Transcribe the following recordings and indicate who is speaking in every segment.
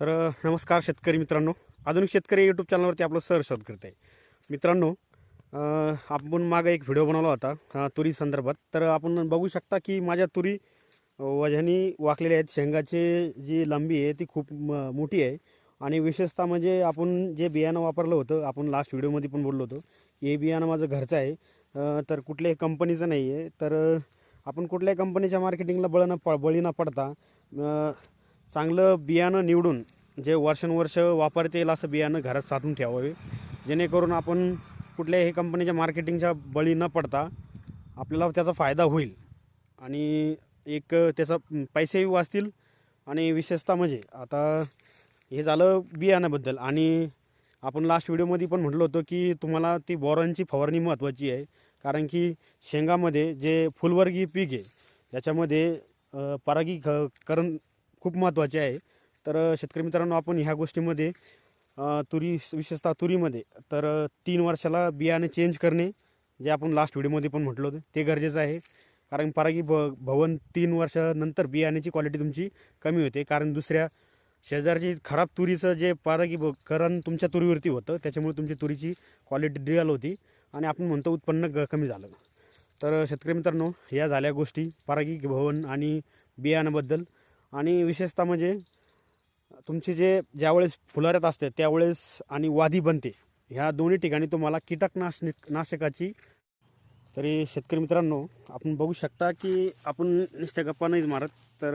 Speaker 1: तर नमस्कार शेतकरी मित्रांनो. आधुनिक शेतकरी यूट्यूब चॅनलवरती आपलं सर शोध करत. आहे मित्रांनो आपण मागं एक व्हिडिओ बनवला होता तुरी संदर्भात. तर आपण बघू शकता की माझ्या तुरी अ, वजनी वाकलेल्या आहेत. शेंगाची जी लांबी आहे ती खूप मोठी आहे. आणि विशेषतः म्हणजे आपण जे बियाणं वापरलं होतं आपण लास्ट व्हिडिओमध्ये पण बोललो होतो की हे बियाणं माझं घरचं आहे. तर कुठल्याही कंपनीचं नाही आहे तर आपण कुठल्याही कंपनीच्या मार्केटिंगला बळ न प बळी न पडता चांगलं बियाणं निवडून जे वर्षानुवर्ष वापरता येईल असं बियाणं घरात साधून ठेवावे. जेणेकरून आपण कुठल्याही कंपनीच्या मार्केटिंगच्या बळी न पडता आपल्याला त्याचा फायदा होईल. आणि एक त्याचा पैसेही वाचतील आणि विशेषतः म्हणजे आता हे झालं बियाण्याबद्दल. आणि आपण लास्ट व्हिडिओमध्ये पण म्हटलं होतं की तुम्हाला ती बोरांची फवारणी महत्त्वाची आहे. कारण की शेंगामध्ये जे फुलवर्गीय पीक आहे त्याच्यामध्ये परागी ख करण खूप महत्त्वाचे आहे. तर शेतकरी मित्रांनो आपण ह्या गोष्टीमध्ये तुरी विशेषतः तुरीमध्ये तर तीन वर्षाला बियाणे चेंज करणे जे आपण लास्ट व्हिडिओमध्ये पण म्हटलं होतं ते गरजेचं आहे. कारण परागी भ भवन तीन वर्षानंतर बियाण्याची क्वालिटी तुमची कमी होते. कारण दुसऱ्या शेजारची खराब तुरीचं जे परागी करण तुमच्या तुरीवरती होतं त्याच्यामुळे तुमची तुरीची क्वालिटी डिअल होती आणि आपण म्हणतो उत्पन्न ग कमी झालं. तर शेतकरी मित्रांनो या झाल्या गोष्टी परागी भवन आणि बियाण्याबद्दल. आणि विशेषतः म्हणजे तुमचे जे ज्यावेळेस फुलाऱ्यात असते त्यावेळेस आणि वादी बनते. ह्या दोन्ही ठिकाणी तुम्हाला कीटकनाश नाशकाची तरी शेतकरी मित्रांनो आपण बघू शकता की आपण नुसत्या गप्पा नाहीच मारत तर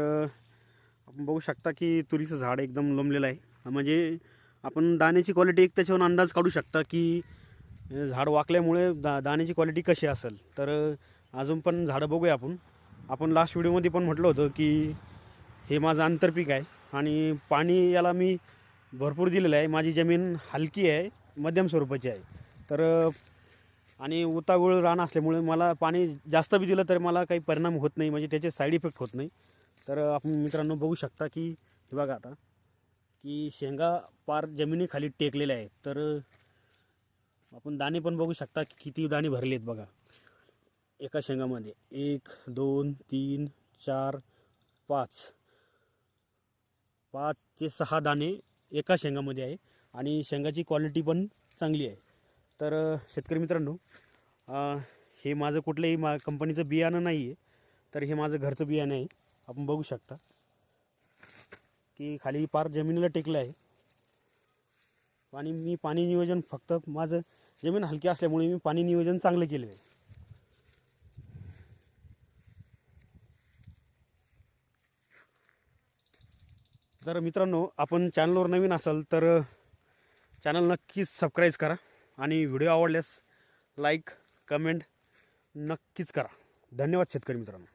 Speaker 1: आपण बघू शकता की तुरीचं झाड एकदम लोंबलेलं आहे. म्हणजे आपण दाण्याची क्वालिटी एक त्याच्यावर अंदाज काढू शकता की झाड वाकल्यामुळे दा दाण्याची क्वालिटी कशी असेल. तर अजून पण झाडं बघूया आपण. आपण लास्ट व्हिडिओमध्ये पण म्हटलं होतं की हे माझं आंतरपीक आहे. आणि पाणी याला मी भरपूर दिलेलं आहे. माझी जमीन हलकी आहे मध्यम स्वरूपाची आहे. तर आणि उतावळ रान असल्यामुळे मला पाणी जास्त बी दिलं तर मला काही परिणाम होत नाही. म्हणजे त्याचे साईड इफेक्ट होत नाही. तर आपण मित्रांनो बघू शकता की हे बघा आता की शेंगा पार जमिनीखाली टेकलेल्या आहेत. तर आपण दाणे पण बघू शकता की किती दाणे भरले आहेत बघा. एका शेंगामध्ये एक दोन तीन चार पाच. पाच ते सहा दाणे एका शेंगामध्ये आहे आणि शेंगाची क्वालिटी पण चांगली आहे. तर शेतकरी मित्रांनो हे माझं कुठलंही मा कंपनीचं बियाणं नाही आहे तर हे माझं घरचं बियाणं आहे. आपण बघू शकता की खाली पार जमिनीला टेकलं आहे. आणि मी पाणी नियोजन फक्त माझं जमीन हलकी असल्यामुळे मी पाणी नियोजन चांगलं केलं आहे. तर मित्रांनो आपण चॅनलवर नवीन असाल तर चॅनल नक्कीच सबस्क्राईब करा आणि व्हिडिओ आवडल्यास लाईक कमेंट नक्कीच करा. धन्यवाद शेतकरी मित्रांनो.